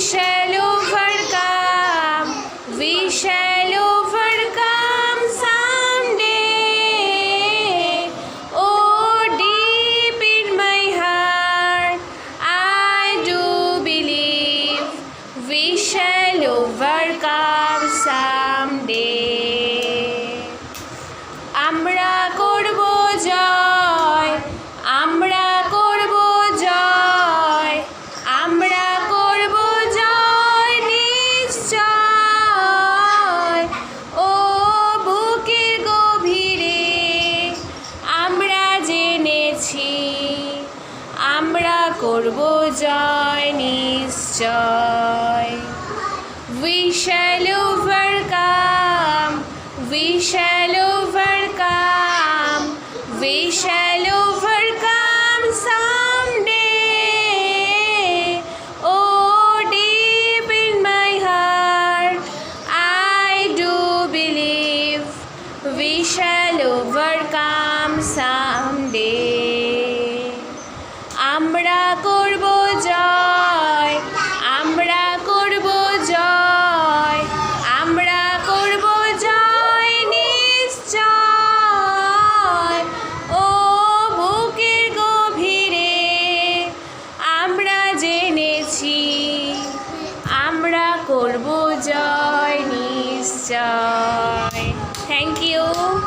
shall overcome. We shall overcome someday. Oh, deep in my heart, I do believe we shall overcome someday. আমরা করব জয় নিশ্চয়। Shall enjoy. Thank you.